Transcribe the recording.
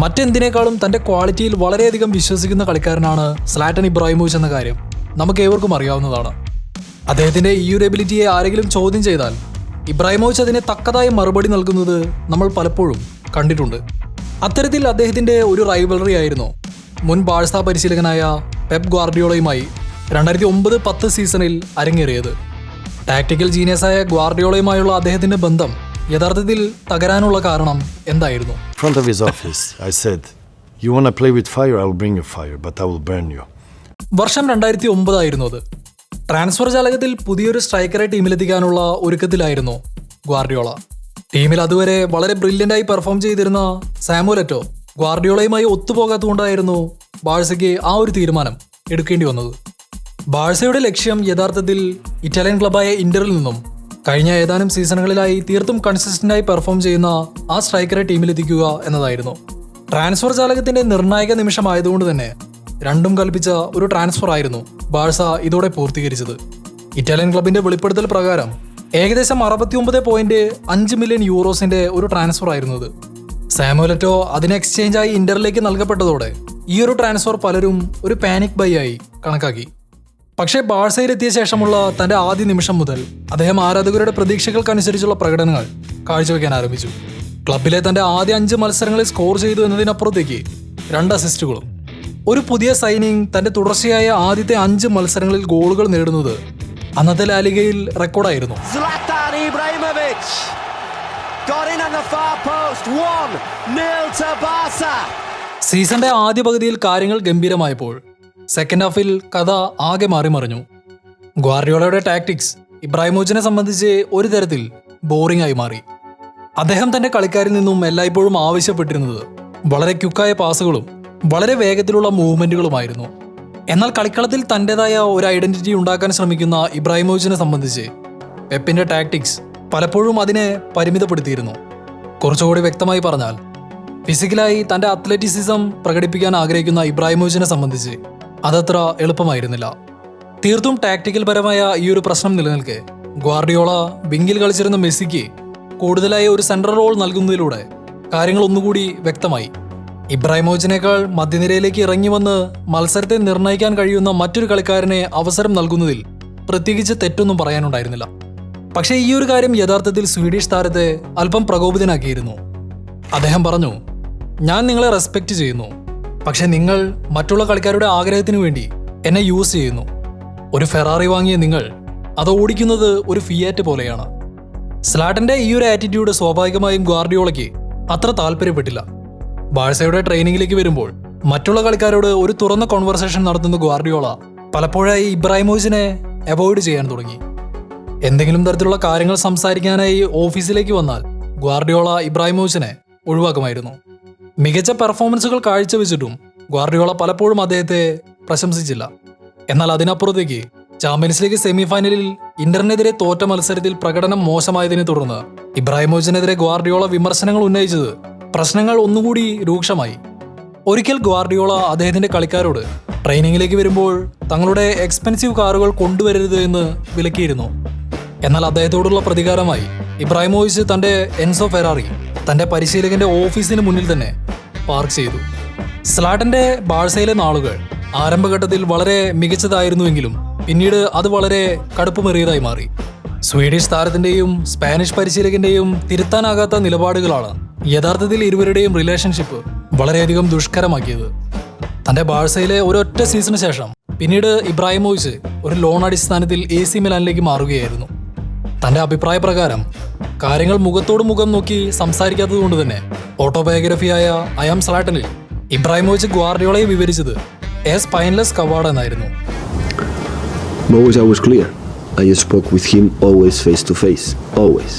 മറ്റെന്തിനേക്കാളും തന്റെ ക്വാളിറ്റിയിൽ വളരെയധികം വിശ്വസിക്കുന്ന കളിക്കാരനാണ് സ്ലാറ്റൻ ഇബ്രാഹിമോവിച്ച് എന്ന കാര്യം നമുക്ക് ഏവർക്കും അറിയാവുന്നതാണ്. അദ്ദേഹത്തിന്റെ ഈ ഒരു എബിലിറ്റിയെ ആരെങ്കിലും ചോദ്യം ചെയ്താൽ ഇബ്രാഹിമോവിച്ച് അതിനെ തക്കതായ മറുപടി നൽകുന്നത് നമ്മൾ പലപ്പോഴും കണ്ടിട്ടുണ്ട്. അത്തരത്തിൽ അദ്ദേഹത്തിന്റെ ഒരു റൈവലറി ആയിരുന്നു മുൻ ബാഴ്സ പരിശീലകനായ പെപ് ഗ്വാർഡിയോളയുമായി രണ്ടായിരത്തി ഒമ്പത് പത്ത് സീസണിൽ അരങ്ങേറിയത്. ടാക്ടിക്കൽ ജീനിയസായ ഗ്വാർഡിയോളയുമായുള്ള അദ്ദേഹത്തിന്റെ ബന്ധം യഥാർത്ഥത്തിൽ തകരാനുള്ള കാരണം എന്തായിരുന്നു from front of his office, I said, You want to play with fire? I will bring you fire, but I will burn you. വർഷം രണ്ടായിരത്തി ഒമ്പതായിരുന്നു അത് ട്രാൻസ്ഫർ ജാലകത്തിൽ പുതിയൊരു സ്ട്രൈക്കറെ ടീമിലെത്തിക്കാനുള്ള ഒരുക്കത്തിലായിരുന്നു ഗ്വാർഡിയോള ടീമിൽ അതുവരെ വളരെ ബ്രില്യന്റ് ആയി പെർഫോം ചെയ്തിരുന്ന സാമുലറ്റോ ഗ്വാർഡിയോളയുമായി ഒത്തുപോകാത്തതുകൊണ്ടായിരുന്നു ബാഴ്സയ്ക്ക് ആ ഒരു തീരുമാനം എടുക്കേണ്ടി വന്നത് ബാഴ്സയുടെ ലക്ഷ്യം യഥാർത്ഥത്തിൽ ഇറ്റാലിയൻ ക്ലബായ ഇന്ററിൽ നിന്നും കഴിഞ്ഞ ഏതാനും സീസണുകളിലായി തീർത്തും കൺസിസ്റ്റന്റായി പെർഫോം ചെയ്യുന്ന ആ സ്ട്രൈക്കറെ ടീമിലെത്തിക്കുക എന്നതായിരുന്നു. ട്രാൻസ്ഫർ ജാലകത്തിന്റെ നിർണായക നിമിഷമായതുകൊണ്ട് തന്നെ രണ്ടും കൽപ്പിച്ച ഒരു ട്രാൻസ്ഫർ ആയിരുന്നു ബാഴ്സ ഇതോടെ പൂർത്തീകരിച്ചത്. ഇറ്റാലിയൻ ക്ലബിന്റെ വെളിപ്പെടുത്തൽ പ്രകാരം ഏകദേശം അറുപത്തിയൊമ്പത് പോയിന്റ് അഞ്ച് മില്യൺ യൂറോസിന്റെ ഒരു ട്രാൻസ്ഫർ ആയിരുന്നു ഇത് സാമുലറ്റോ അതിനെ എക്സ്ചേഞ്ച് ആയി ഇന്ററിലേക്ക് നൽകപ്പെട്ടതോടെ ഈ ഒരു ട്രാൻസ്ഫർ പലരും ഒരു പാനിക് ബൈ ആയി കണക്കാക്കി. പക്ഷേ ബാഴ്സയിലെത്തിയ ശേഷമുള്ള തന്റെ ആദ്യ നിമിഷം മുതൽ അദ്ദേഹം ആരാധകരുടെ പ്രതീക്ഷകൾക്കനുസരിച്ചുള്ള പ്രകടനങ്ങൾ കാഴ്ചവെക്കാൻ ആരംഭിച്ചു. ക്ലബിലെ തന്റെ ആദ്യ അഞ്ച് മത്സരങ്ങളിൽ സ്കോർ ചെയ്തു എന്നതിനപ്പുറത്തേക്ക് രണ്ട് അസിസ്റ്റുകളും ഒരു പുതിയ സൈനിങ് തന്റെ തുടർച്ചയായ ആദ്യത്തെ അഞ്ച് മത്സരങ്ങളിൽ ഗോളുകൾ നേടുന്നത് അന്നത്തെ ലാലികയിൽ റെക്കോർഡായിരുന്നു. സീസന്റെ Ibrahimovic got in on the far 1 0 to Barca. സീസണിന്റെ ആദ്യ പകുതിയിൽ കാര്യങ്ങൾ ഗംഭീരമായപ്പോൾ സെക്കൻഡ് ഹാഫിൽ കഥ ആകെ മാറിമറിഞ്ഞു ഗ്വാർഡിയോളയുടെ ടാക്ടിക്സ് ഇബ്രാഹിമോജിനെ സംബന്ധിച്ച് ഒരു തരത്തിൽ ബോറിംഗ് ആയി മാറി. അദ്ദേഹം തന്റെ കളിക്കാരിൽ നിന്നും എല്ലായ്പ്പോഴും ആവശ്യപ്പെട്ടിരുന്നത് വളരെ ക്യുക്കായ പാസുകളും വളരെ വേഗത്തിലുള്ള മൂവ്മെന്റുകളുമായിരുന്നു എന്നാൽ കളിക്കളത്തിൽ തന്റേതായ ഒരു ഐഡന്റിറ്റി ഉണ്ടാക്കാൻ ശ്രമിക്കുന്ന ഇബ്രാഹിമോജിനെ സംബന്ധിച്ച് പെപ്പിന്റെ ടാക്ടിക്സ് പലപ്പോഴും അതിനെ പരിമിതപ്പെടുത്തിയിരുന്നു. കുറച്ചുകൂടി വ്യക്തമായി പറഞ്ഞാൽ ഫിസിക്കലായി തന്റെ അത്ലറ്റിസിസം പ്രകടിപ്പിക്കാൻ ആഗ്രഹിക്കുന്ന ഇബ്രാഹിമോജിനെ സംബന്ധിച്ച് അതത്ര എളുപ്പമായിരുന്നില്ല. തീർത്തും ടാക്ടിക്കൽ പരമായ ഈ ഒരു പ്രശ്നം നിലനിൽക്കെ ഗ്വാർഡിയോള വിങ്കിൽ കളിച്ചിരുന്ന മെസ്സിക്ക് കൂടുതലായ ഒരു സെൻട്രൽ റോൾ നൽകുന്നതിലൂടെ കാര്യങ്ങൾ ഒന്നുകൂടി വ്യക്തമായി. ഇബ്രാഹിമോജിനേക്കാൾ മധ്യനിരയിലേക്ക് ഇറങ്ങി വന്ന് മത്സരത്തെ നിർണയിക്കാൻ കഴിയുന്ന മറ്റൊരു കളിക്കാരനെ അവസരം നൽകുന്നതിൽ പ്രത്യേകിച്ച് തെറ്റൊന്നും പറയാനുണ്ടായിരുന്നില്ല. പക്ഷേ ഈ ഒരു കാര്യം യഥാർത്ഥത്തിൽ സ്വീഡിഷ് താരത്തെ അല്പം പ്രകോപിതനാക്കിയിരുന്നു. അദ്ദേഹം പറഞ്ഞു ഞാൻ നിങ്ങളെ റെസ്പെക്റ്റ് ചെയ്യുന്നു. പക്ഷെ നിങ്ങൾ മറ്റുള്ള കളിക്കാരുടെ ആഗ്രഹത്തിനു വേണ്ടി എന്നെ യൂസ് ചെയ്യുന്നു. ഒരു ഫെറാറി വാങ്ങിയ നിങ്ങൾ അത് ഓടിക്കുന്നത് ഒരു ഫിയാറ്റ് പോലെയാണ്. സ്ലാട്ടന്റെ ഈ ഒരു ആറ്റിറ്റ്യൂഡ് സ്വാഭാവികമായും ഗാർഡിയോളയ്ക്ക് അത്ര താല്പര്യപ്പെട്ടില്ല. ബാഴ്സയുടെ ട്രെയിനിങ്ങിലേക്ക് വരുമ്പോൾ മറ്റുള്ള കളിക്കാരോട് ഒരു തുറന്ന കോൺവെർസേഷൻ നടത്തുന്ന ഗ്വാർഡിയോള പലപ്പോഴായി ഇബ്രാഹിമോസിനെ അവോയ്ഡ് ചെയ്യാൻ തുടങ്ങി. എന്തെങ്കിലും തരത്തിലുള്ള കാര്യങ്ങൾ സംസാരിക്കാനായി ഓഫീസിലേക്ക് വന്നാൽ ഗ്വാർഡിയോള ഇബ്രാഹിമോസിനെ ഒഴിവാക്കുമായിരുന്നു. മികച്ച പെർഫോമൻസുകൾ കാഴ്ചവെച്ചിട്ടും ഗ്വാർഡിയോള പലപ്പോഴും അദ്ദേഹത്തെ പ്രശംസിച്ചില്ല. എന്നാൽ അതിനപ്പുറത്തേക്ക് ചാമ്പ്യൻസ് ലീഗ് സെമി ഫൈനലിൽ തോറ്റ മത്സരത്തിൽ പ്രകടനം മോശമായതിനെ തുടർന്ന് ഇബ്രാഹിമോജിനെതിരെ ഗ്വാർഡിയോള വിമർശനങ്ങൾ ഉന്നയിച്ചത് പ്രശ്നങ്ങൾ ഒന്നുകൂടി രൂക്ഷമായി. ഒരിക്കൽ ഗ്വാർഡിയോള അദ്ദേഹത്തിന്റെ കളിക്കാരോട് ട്രെയിനിങ്ങിലേക്ക് വരുമ്പോൾ തങ്ങളുടെ എക്സ്പെൻസീവ് കാറുകൾ കൊണ്ടുവരരുത് എന്ന് വിലക്കിയിരുന്നു. എന്നാൽ അദ്ദേഹത്തോടുള്ള പ്രതികാരമായി ഇബ്രാഹിമോയിസ് തന്റെ എൻസോ ഫെറാറി തന്റെ പരിശീലകന്റെ ഓഫീസിന് മുന്നിൽ തന്നെ പാർക്ക് ചെയ്തു. സ്ലാട്ടന്റെ ബാഴ്സയിലെ നാളുകൾ ആരംഭഘട്ടത്തിൽ വളരെ മികച്ചതായിരുന്നുവെങ്കിലും പിന്നീട് അത് വളരെ കടുപ്പമേറിയതായി മാറി. സ്വീഡിഷ് താരത്തിന്റെയും സ്പാനിഷ് പരിശീലകന്റെയും തിരുത്താനാകാത്ത നിലപാടുകളാണ് യഥാർത്ഥത്തിൽ ഇരുവരുടെയും റിലേഷൻഷിപ്പ് വളരെയധികം ദുഷ്കരമാക്കിയത്. തന്റെ ബാഴ്സയിലെ ഒരൊറ്റ സീസണിന് ശേഷം പിന്നീട് ഇബ്രാഹിമോവിച്ച് ഒരു ലോൺ അടിസ്ഥാനത്തിൽ എ സി മിലാനിലേക്ക് മാറുകയായിരുന്നു. തന്റെ അഭിപ്രായ പ്രകാരം കാര്യങ്ങൾ മുഖത്തോട് മുഖം നോക്കി സംസാരിക്കാത്തത് കൊണ്ട് തന്നെ ഓട്ടോബയോഗ്രഫിയായ അയാം സ്ലാട്ടനിൽ ഇബ്രാഹിമോവിച്ച് ഗ്വാർഡിയോളയെ വിവരിച്ചത് എ സ്പൈൻലെസ് കവാഡ് എന്നായിരുന്നു I was clear. I spoke with him always face to face. Always.